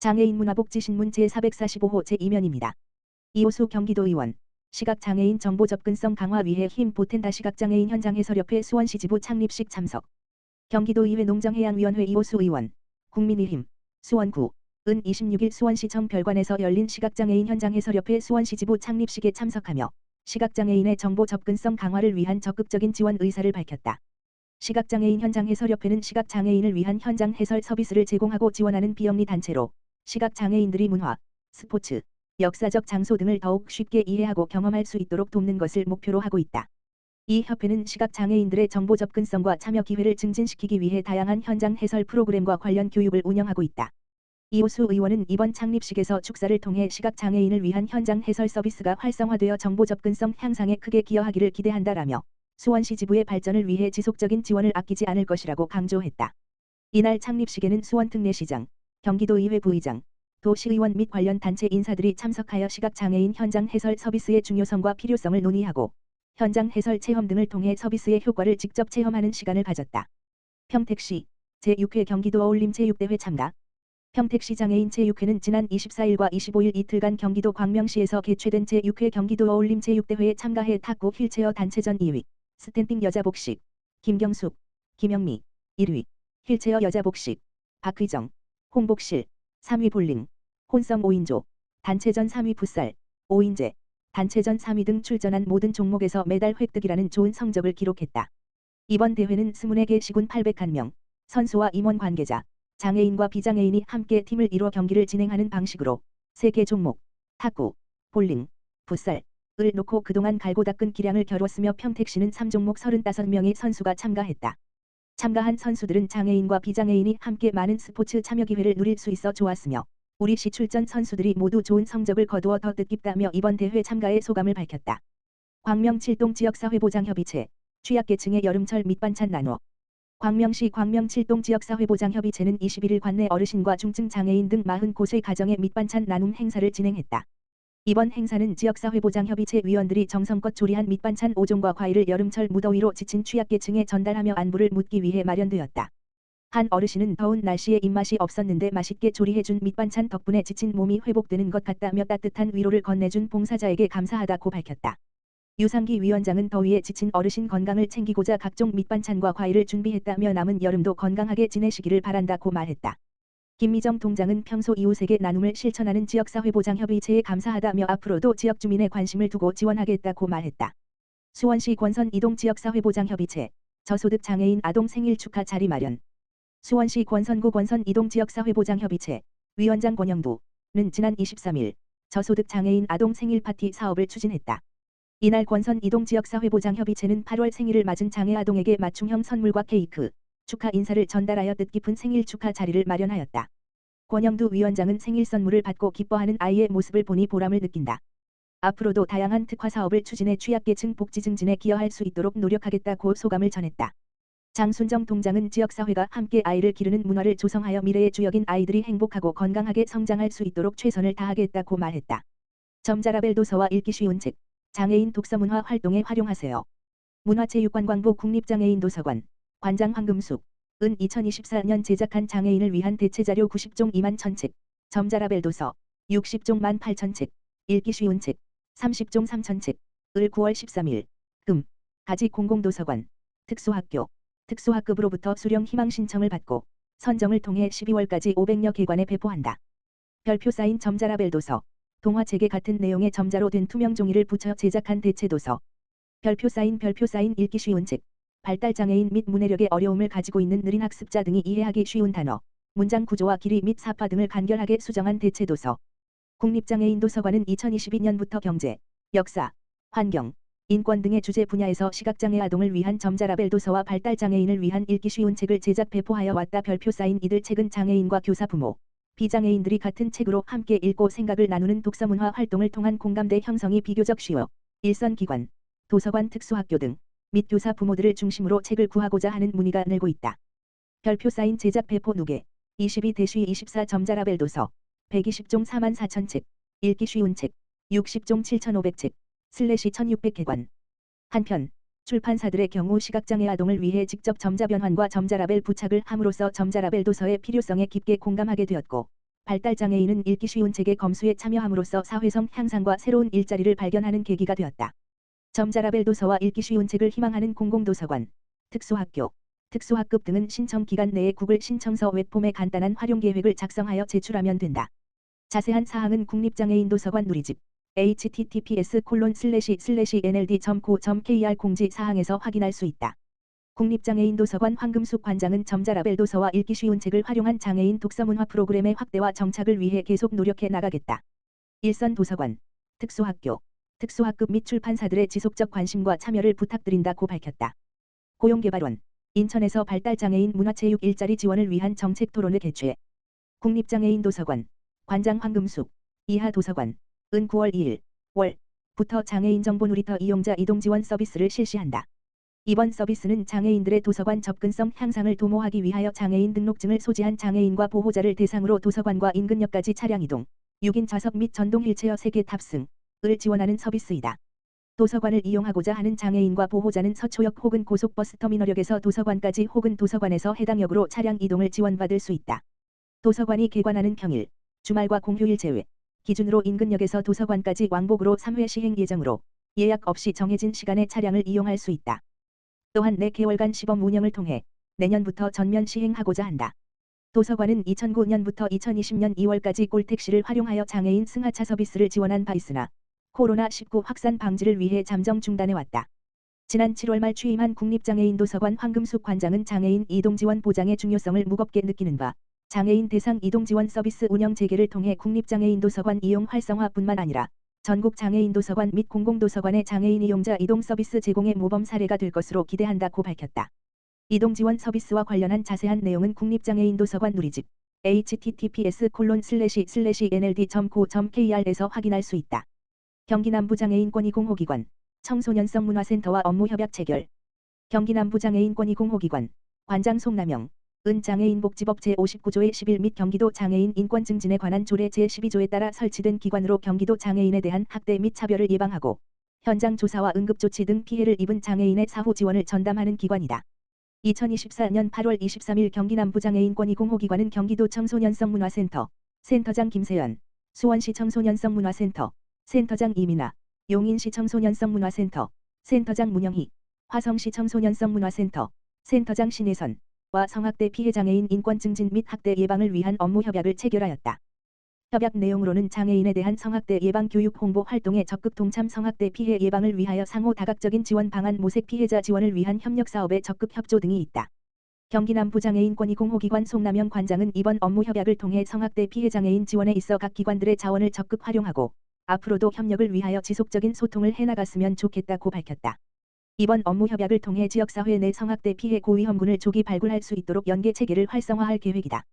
장애인 문화복지신문 제445호 제2면입니다. 이호수 경기도의원. 시각장애인 정보 접근성 강화 위해 힘 보탠다 시각장애인 현장 해설협회 수원시 지부 창립식 참석. 경기도의회 농정해양위원회 이호수 의원. 국민의힘. 수원구. 은 26일 수원시청 별관에서 열린 시각장애인 현장 해설협회 수원시 지부 창립식에 참석하며 시각장애인의 정보 접근성 강화를 위한 적극적인 지원 의사를 밝혔다. 시각장애인 현장 해설협회는 시각장애인을 위한 현장 해설 서비스를 제공하고 지원하는 비영리 단체로 시각장애인들이 문화, 스포츠, 역사적 장소 등을 더욱 쉽게 이해하고 경험할 수 있도록 돕는 것을 목표로 하고 있다. 이 협회는 시각장애인들의 정보 접근성과 참여 기회를 증진시키기 위해 다양한 현장 해설 프로그램과 관련 교육을 운영하고 있다. 이호수 의원은 이번 창립식에서 축사를 통해 시각장애인을 위한 현장 해설 서비스가 활성화되어 정보 접근성 향상에 크게 기여하기를 기대한다라며 수원시 지부의 발전을 위해 지속적인 지원을 아끼지 않을 것이라고 강조했다. 이날 창립식에는 수원특례시장, 경기도의회 부의장, 도시의원 및 관련 단체 인사들이 참석하여 시각장애인 현장 해설 서비스의 중요성과 필요성을 논의하고 현장 해설 체험 등을 통해 서비스의 효과를 직접 체험하는 시간을 가졌다. 평택시 제6회 경기도 어울림 체육대회 참가 평택시 장애인 체육회는 지난 24일과 25일 이틀간 경기도 광명시에서 개최된 제6회 경기도 어울림 체육대회에 참가해 탁구 휠체어 단체전 2위, 스탬핑 여자 복식, 김경숙, 김영미, 1위, 휠체어 여자 복식, 박의정, 홍복실, 3위 볼링, 혼성 5인조, 단체전 3위 풋살, 5인제, 단체전 3위 등 출전한 모든 종목에서 메달 획득이라는 좋은 성적을 기록했다. 이번 대회는 20개 시군 801명, 선수와 임원 관계자, 장애인과 비장애인이 함께 팀을 이뤄 경기를 진행하는 방식으로 3개 종목, 탁구, 볼링, 풋살, 을 놓고 그동안 갈고 닦은 기량을 겨뤘으며 평택시는 3종목 35명의 선수가 참가했다. 참가한 선수들은 장애인과 비장애인이 함께 많은 스포츠 참여 기회를 누릴 수 있어 좋았으며 우리 시 출전 선수들이 모두 좋은 성적을 거두어 더 뜻깊다며 이번 대회 참가에 소감을 밝혔다. 광명 7동 지역사회보장협의체 취약계층의 여름철 밑반찬 나누어 광명시 광명 7동 지역사회보장협의체는 21일 관내 어르신과 중증 장애인 등 40곳의 가정의 밑반찬 나눔 행사를 진행했다. 이번 행사는 지역사회보장협의체 위원들이 정성껏 조리한 밑반찬 5종과 과일을 여름철 무더위로 지친 취약계층에 전달하며 안부를 묻기 위해 마련되었다. 한 어르신은 더운 날씨에 입맛이 없었는데 맛있게 조리해준 밑반찬 덕분에 지친 몸이 회복되는 것 같다며 따뜻한 위로를 건네준 봉사자에게 감사하다고 밝혔다. 유상기 위원장은 더위에 지친 어르신 건강을 챙기고자 각종 밑반찬과 과일을 준비했다며 남은 여름도 건강하게 지내시기를 바란다고 말했다. 김미정 통장은 평소 이웃에게 나눔을 실천하는 지역사회보장협의체에 감사하다며 앞으로도 지역 주민의 관심을 두고 지원하겠다고 말했다. 수원시 권선 이동 지역사회보장협의체 저소득 장애인 아동 생일 축하 자리 마련 수원시 권선구 권선 이동 지역사회보장협의체 위원장 권영두는 지난 23일 저소득 장애인 아동 생일 파티 사업을 추진했다. 이날 권선 이동 지역사회보장협의체는 8월 생일을 맞은 장애 아동에게 맞춤형 선물과 케이크, 축하 인사를 전달하여 뜻깊은 생일 축하 자리를 마련하였다. 권영두 위원장은 생일 선물을 받고 기뻐하는 아이의 모습을 보니 보람을 느낀다. 앞으로도 다양한 특화 사업을 추진해 취약계층 복지 증진에 기여할 수 있도록 노력하겠다고 소감을 전했다. 장순정 동장은 지역사회가 함께 아이를 기르는 문화를 조성하여 미래의 주역인 아이들이 행복하고 건강하게 성장할 수 있도록 최선을 다하겠다고 말했다. 점자라벨 도서와 읽기 쉬운 책, 장애인 독서문화 활동에 활용하세요. 문화체육관광부 국립장애인 도서관 관장 황금숙, 은 2024년 제작한 장애인을 위한 대체자료 90종 2만 1000책, 점자라벨 도서, 60종 1만 8000책, 읽기 쉬운 책, 30종 3000책, 을 9월 13일, 금, 가지 공공도서관, 특수학교, 특수학급으로부터 수령 희망 신청을 받고 선정을 통해 12월까지 500여 개관에 배포한다. 별표 사인 점자라벨 도서, 동화책에 같은 내용의 점자로 된 투명 종이를 붙여 제작한 대체 도서, 별표 사인 별표 사인 읽기 쉬운 책, 발달장애인 및 문해력의 어려움을 가지고 있는 느린 학습자 등이 이해하기 쉬운 단어, 문장 구조와 길이 및 사파 등을 간결하게 수정한 대체 도서. 국립장애인 도서관은 2022년부터 경제, 역사, 환경, 인권 등의 주제 분야에서 시각장애 아동을 위한 점자라벨 도서와 발달장애인을 위한 읽기 쉬운 책을 제작 배포하여 왔다 별표 쌓인 이들 책은 장애인과 교사 부모, 비장애인들이 같은 책으로 함께 읽고 생각을 나누는 독서문화 활동을 통한 공감대 형성이 비교적 쉬워 일선기관, 도서관 특수학교 등 및 교사 부모들을 중심으로 책을 구하고자 하는 문의가 늘고 있다. 별표 사인 제작 배포 누계 22-24 점자라벨 도서 120종 4만 4천 책 읽기 쉬운 책 60종 7,500 책 슬래시 1,600개관 한편 출판사들의 경우 시각장애 아동을 위해 직접 점자 변환과 점자라벨 부착을 함으로써 점자라벨 도서의 필요성에 깊게 공감하게 되었고 발달장애인은 읽기 쉬운 책의 검수에 참여함으로써 사회성 향상과 새로운 일자리를 발견하는 계기가 되었다. 점자라벨 도서와 읽기 쉬운 책을 희망하는 공공도서관, 특수학교, 특수학급 등은 신청 기간 내에 구글 신청서 웹폼에 간단한 활용 계획을 작성하여 제출하면 된다. 자세한 사항은 국립장애인 도서관 누리집 https nld.co.kr 공지 사항에서 확인할 수 있다. 국립장애인 도서관 황금숙 관장은 점자라벨 도서와 읽기 쉬운 책을 활용한 장애인 독서문화 프로그램의 확대와 정착을 위해 계속 노력해 나가겠다. 일선 도서관, 특수학교, 특수학급 및 출판사들의 지속적 관심과 참여를 부탁드린다고 밝혔다. 고용개발원, 인천에서 발달장애인 문화체육 일자리 지원을 위한 정책 토론을 개최. 국립장애인 도서관, 관장 황금숙, 이하 도서관, 은 9월 2일, 월, 부터 장애인 정보 누리터 이용자 이동 지원 서비스를 실시한다. 이번 서비스는 장애인들의 도서관 접근성 향상을 도모하기 위하여 장애인 등록증을 소지한 장애인과 보호자를 대상으로 도서관과 인근역까지 차량 이동, 6인 좌석 및 전동 휠체어 3개 탑승을 지원하는 서비스이다. 도서관을 이용하고자 하는 장애인과 보호자는 서초역 혹은 고속버스 터미널역에서 도서관까지 혹은 도서관에서 해당 역으로 차량 이동을 지원받을 수 있다. 도서관이 개관하는 평일, 주말과 공휴일 제외, 기준으로 인근역에서 도서관까지 왕복으로 3회 시행 예정으로 예약 없이 정해진 시간에 차량을 이용할 수 있다. 또한 4개월간 시범 운영을 통해 내년부터 전면 시행하고자 한다. 도서관은 2009년부터 2020년 2월까지 꼴택시를 활용하여 장애인 승하차 서비스를 지원한 바 있으나 코로나19 확산 방지를 위해 잠정 중단해왔다. 지난 7월 말 취임한 국립장애인 도서관 황금숙 관장은 장애인 이동 지원 보장의 중요성을 무겁게 느끼는 바 장애인 대상 이동 지원 서비스 운영 재개를 통해 국립장애인 도서관 이용 활성화뿐만 아니라 전국 장애인 도서관 및 공공도서관의 장애인 이용자 이동 서비스 제공의 모범 사례가 될 것으로 기대한다고 밝혔다. 이동 지원 서비스와 관련한 자세한 내용은 국립장애인 도서관 누리집 https nld.co.kr에서 확인할 수 있다. 경기 남부 장애인권익공호기관 청소년성 문화센터와 업무 협약 체결 경기 남부 장애인권익공호기관 관장 송남영 은 장애인복지법 제59조의 11 및 경기도 장애인 인권 증진에 관한 조례 제12조에 따라 설치된 기관으로 경기도 장애인에 대한 학대 및 차별을 예방하고 현장 조사와 응급조치 등 피해를 입은 장애인의 사후 지원을 전담하는 기관이다. 2024년 8월 23일 경기 남부장애인권익공호기관은 경기도 청소년성문화센터 센터장 김세연, 수원시 청소년성문화센터 센터장 이민아, 용인시 청소년성 문화센터 센터장 문영희, 화성시 청소년성 문화센터 센터장 신혜선, 와 성학대 피해 장애인 인권 증진 및 학대 예방을 위한 업무 협약을 체결하였다. 협약 내용으로는 장애인에 대한 성학대 예방 교육 홍보 활동에 적극 동참 성학대 피해 예방을 위하여 상호 다각적인 지원 방안 모색 피해자 지원을 위한 협력 사업에 적극 협조 등이 있다. 경기 남부 장애인권익공호기관 송남영 관장은 이번 업무 협약을 통해 성학대 피해 장애인 지원에 있어 각 기관들의 자원을 적극 활용하고 앞으로도 협력을 위하여 지속적인 소통을 해나갔으면 좋겠다고 밝혔다. 이번 업무 협약을 통해 지역사회 내 성학대 피해 고위험군을 조기 발굴할 수 있도록 연계 체계를 활성화할 계획이다.